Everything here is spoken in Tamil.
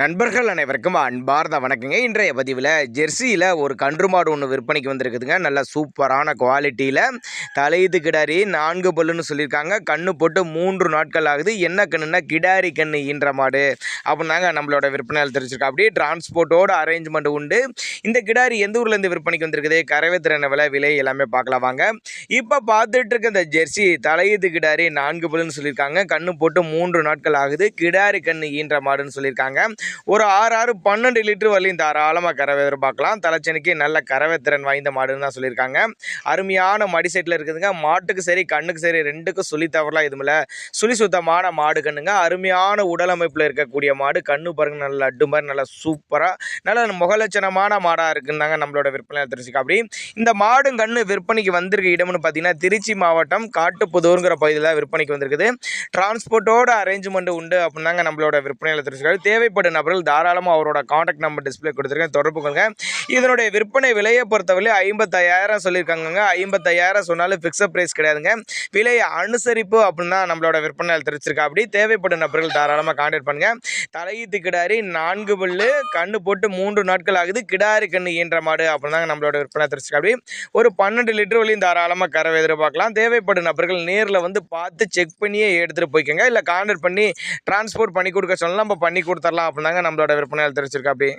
நண்பர்கள் அனைவருக்கும் அன்பார்ந்த வணக்கங்க. இன்றைய பதிவில் ஜெர்சியில் ஒரு கன்று மாடு ஒன்று விற்பனைக்கு வந்திருக்குதுங்க. நல்ல சூப்பரான குவாலிட்டியில் தலையுது கிடாரி நான்கு பல்லுன்னு சொல்லியிருக்காங்க. கண்ணு போட்டு மூன்று நாட்கள் ஆகுது. என்ன கண்ணுன்னா கிடாரி கண்ணு ஈன்ற மாடு. அப்படின்னாங்க நம்மளோட விற்பனையால் தெரிஞ்சிருக்கோம் அப்படியே டிரான்ஸ்போர்ட்டோட அரேஞ்ச்மெண்ட் உண்டு. இந்த கிடாரி எந்த ஊர்லேருந்து விற்பனைக்கு வந்திருக்குது? கரவேத்திறன விலை விலை எல்லாமே பார்க்கலாம் வாங்க. இப்போ பார்த்துட்டு இருக்க இந்த ஜெர்சி தலையுது கிடாரி நான்கு பல்லுன்னு சொல்லியிருக்காங்க. கண்ணு போட்டு மூன்று நாட்கள் ஆகுது. கிடாரி கண்ணு ஈன்ற மாடுன்னு சொல்லியிருக்காங்க. ஒரு ஆறு ஆறு பன்னெண்டு லிட்டர் வரலையும் தாராளமாக கறவை எதிர்பார்க்கலாம் தலைச்சனுக்கு நல்ல கறவை திறன் வாய்ந்த மாடுன்னு தான் சொல்லியிருக்காங்க. அருமையான மடி செட்டில் இருக்குதுங்க. மாட்டுக்கு சரி கண்ணுக்கு சரி ரெண்டுக்கும் சுழி தவறலாம் இதுமில்ல சுழி சுத்தமான மாடு கண்ணுங்க. அருமையான உடலமைப்பில் இருக்கக்கூடிய மாடு. கண்ணு பாருங்க நல்ல லட்டு மாதிரி நல்லா சூப்பராக நல்ல முகலட்சணமான மாடாக இருக்குந்தாங்க நம்மளோட விற்பனை தெரிஞ்சுக்க அப்படி இந்த மாடும் கண்ணு விற்பனைக்கு வந்திருக்க இடம்னு பார்த்தீங்கன்னா திருச்சி மாவட்டம் காட்டுப்புதூருங்கிற பகுதியில் விற்பனைக்கு வந்திருக்குது. டிரான்ஸ்போர்ட்டோட அரேஞ்ச்மெண்ட் உண்டு அப்படின்னாங்க நம்மளோட விற்பனையில் தெரிஞ்சுக்காது தேவைப்படும் நபர்கள் தாராளமாக அவரோட காண்டாக்ட் நம்பர் டிஸ்பிளே கொடுத்துருக்கேன். தொடர்பு கொள்ளுங்க இதனுடைய விற்பனை விலையை பொறுத்தவரை ஐம்பத்தாயிரம் சொல்லியிருக்காங்க ஐம்பத்தாயிரம் சொன்னாலும் ஃபிக்ஸட் ப்ரைஸ் கிடையாதுங்க. விலையை அனுசரிப்பு அப்படின்னு தான் நம்மளோட விற்பனையில் தெரிவிச்சிருக்கா அப்படி தேவைப்படும் நபர்கள் தாராளமாக காண்டாக்ட் பண்ணுங்கள் தலையீத்து கிடாரி நான்கு பல்லு கண்ணு போட்டு மூன்று நாட்கள் ஆகுது. கிடாரி கண்ணு ஈன்ற மாடு அப்படின்னு தாங்க நம்மளோட விற்பனை தெரிச்சு அப்படி ஒரு பன்னெண்டு லிட்டர் வரையும் தாராளமாக கறவை எதிர்பார்க்கலாம். தேவைப்படும் நபர்கள் நேரில் வந்து பார்த்து செக் பண்ணியே எடுத்துகிட்டு போய்க்கோங்க. இல்லை கான்டாக்ட் பண்ணி டிரான்ஸ்போர்ட் பண்ணி கொடுக்க சொன்னால் நம்ம பண்ணி கொடுத்துடலாம் அப்படின்னாங்க நம்மளோட விற்பனையால் தெரிச்சிருக்கா அப்படி